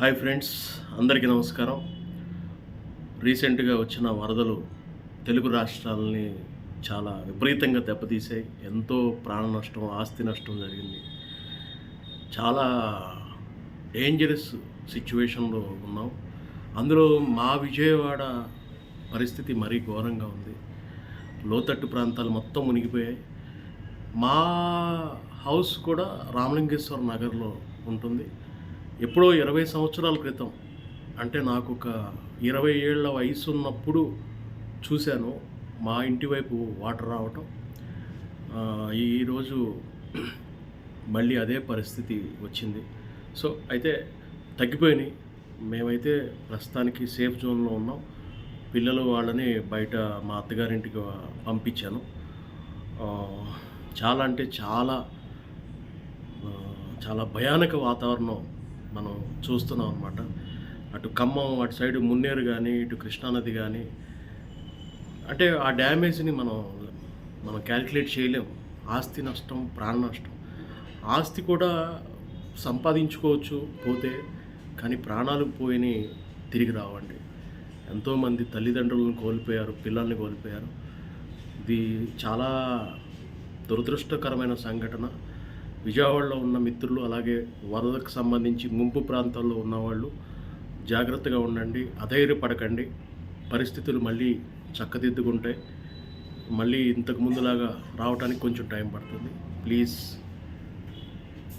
Hi friends అందరికీ నమస్కారం. రీసెంట్గా వచ్చిన వరదలు తెలుగు రాష్ట్రాలని చాలా విపరీతంగా దెబ్బతీసాయి ఎంతో ప్రాణ నష్టం ఆస్తి నష్టం జరిగింది. చాలా డేంజరస్ సిచ్యువేషన్లో ఉన్నాం. అందులో మా విజయవాడ పరిస్థితి మరీ ఘోరంగా ఉంది. లోతట్టు ప్రాంతాలు మొత్తం మునిగిపోయాయి. మా హౌస్ కూడా రామలింగేశ్వర నగర్లో ఉంటుంది. ఎప్పుడో ఇరవై సంవత్సరాల క్రితం అంటే నాకు ఒక ఇరవై ఏళ్ళ వయసు ఉన్నప్పుడు చూశాను మా ఇంటి వైపు వాటర్ రావటం. ఈరోజు మళ్ళీ అదే పరిస్థితి వచ్చింది. సో అయితే తగ్గిపోయినాయి. మేమైతే ప్రస్తుతానికి సేఫ్ జోన్లో ఉన్నాం. పిల్లలు వాళ్ళని బయట మా అత్తగారింటికి పంపించాను. చాలా అంటే చాలా చాలా భయానక వాతావరణం మనం చూస్తున్నాం అనమాట అటు ఖమ్మం అటు సైడ్ మున్నేరు కానీ ఇటు కృష్ణానది కానీ అంటే ఆ డ్యామేజ్ని మనం మనం క్యాలిక్యులేట్ చేయలేం. ఆస్తి నష్టం ప్రాణ నష్టం. ఆస్తి కూడా సంపాదించుకోవచ్చు పోతే కానీ ప్రాణాలు పోయిని తిరిగి రావండి. ఎంతోమంది తల్లిదండ్రులను కోల్పోయారు పిల్లల్ని కోల్పోయారు. ఇది చాలా దురదృష్టకరమైన సంఘటన. విజయవాడలో ఉన్న మిత్రులు అలాగే వరదకు సంబంధించి ముంపు ప్రాంతాల్లో ఉన్నవాళ్ళు జాగ్రత్తగా ఉండండి అధైర్యపడకండి. పరిస్థితులు మళ్ళీ చక్కదిద్దుకుంటాయి. మళ్ళీ ఇంతకు ముందులాగా రావడానికి కొంచెం టైం పడుతుంది. ప్లీజ్